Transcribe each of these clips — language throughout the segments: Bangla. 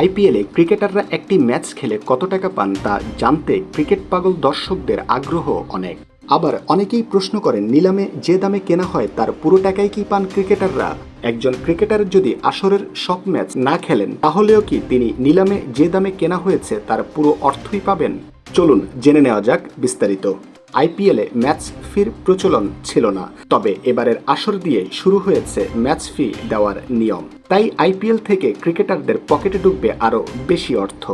আইপিএলে ক্রিকেটাররা একটি ম্যাচ খেলে কত টাকা পান তা জানতে ক্রিকেট পাগল দর্শকদের আগ্রহ অনেক। আবার অনেকেই প্রশ্ন করেন, নিলামে যে দামে কেনা হয় তার পুরো টাকাই কি পান ক্রিকেটাররা? একজন ক্রিকেটার যদি আসরের সব ম্যাচ না খেলেন, তাহলেও কি তিনি নিলামে যে দামে কেনা হয়েছে তার পুরো অর্থই পাবেন? চলুন জেনে নেওয়া যাক বিস্তারিত। আইপিএলে ম্যাচ ফির প্রচলন ছিল না। তবে এবারের আসর দিয়ে শুরু হয়েছে ম্যাচ ফি দেওয়ার নিয়ম। তাই আইপিএল থেকে ক্রিকেটারদের পকেটে ঢুকবে আরও বেশি অর্থ।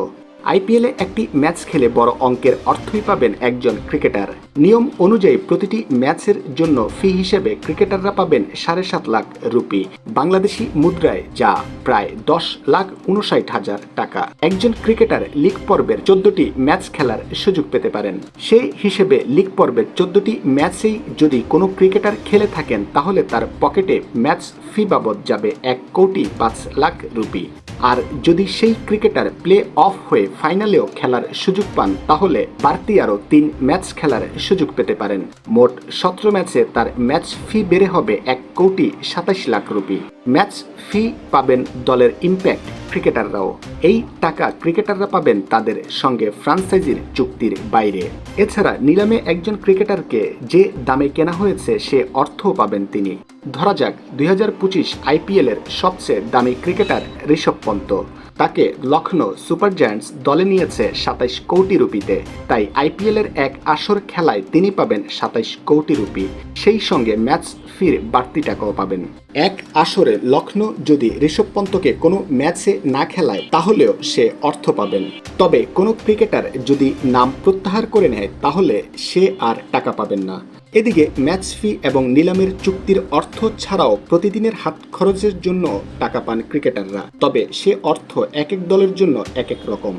আইপিএলে একটি ম্যাচ খেলে বড় অঙ্কের অর্থই পাবেন একজন ক্রিকেটার। নিয়ম অনুযায়ী প্রতিটি ম্যাচের জন্য ফি হিসেবে ক্রিকেটাররা পাবেন সাড়ে সাত লাখ রুপি। বাংলাদেশি মুদ্রায় যা প্রায় দশ লাখ উনষাট হাজার টাকা। একজন ক্রিকেটার লিগ পর্বের চোদ্দটি ম্যাচ খেলার সুযোগ পেতে পারেন। সেই হিসেবে লিগ পর্বের চোদ্দটি ম্যাচেই যদি কোনো ক্রিকেটার খেলে থাকেন, তাহলে তার পকেটে ম্যাচ ফি বাবদ যাবে এক কোটি পাঁচ লাখ রুপি। আর যদি সেই ক্রিকেটার প্লে অফ হয়ে ফাইনালেও খেলার সুযোগ পান, তাহলে বাড়তি আরও তিন ম্যাচ খেলার সুযোগ পেতে পারেন। মোট সতেরো ম্যাচে তার ম্যাচ ফি বেড়ে হবে এক কোটি সাতাশ লাখ রুপি। ম্যাচ ফি পাবেন দলের ইম্প্যাক্ট ক্রিকেটাররাও এই টাকা ক্রিকেটাররা পাবেন তাদের সঙ্গে ফ্রাঞ্চাইজির চুক্তির বাইরে। এছাড়া নিলামে একজন ক্রিকেটারকে যে দামে কেনা হয়েছে, সে অর্থও পাবেন তিনি। ধরা যাক দুই হাজার পঁচিশ আইপিএলের সবচেয়ে দামি ক্রিকেটার ঋষভ পন্ত। তাকে লখনৌ সুপার জায়ান্টস দলে নিয়েছে সাতাইশ কোটি রুপিতে। তাই আইপিএলের এক আসর খেলায় তিনি পাবেন সাতাইশ কোটি রুপি। সেই সঙ্গে ম্যাচ ফির বাড়তি টাকাও পাবেন। এক আসরে লখনৌ যদি ঋষভ পন্তকে কোনো ম্যাচে না খেলায়, তাহলেও সে অর্থ পাবেন। তবে কোনো ক্রিকেটার যদি নাম প্রত্যাহার করে নেয়, তাহলে সে আর টাকা পাবেন না। এদিকে ম্যাচ ফি এবং নিলামের চুক্তির অর্থ ছাড়াও প্রতিদিনের হাত খরচের জন্য টাকা পান ক্রিকেটাররা। তবে সে অর্থ এক এক দলের জন্য এক এক রকম।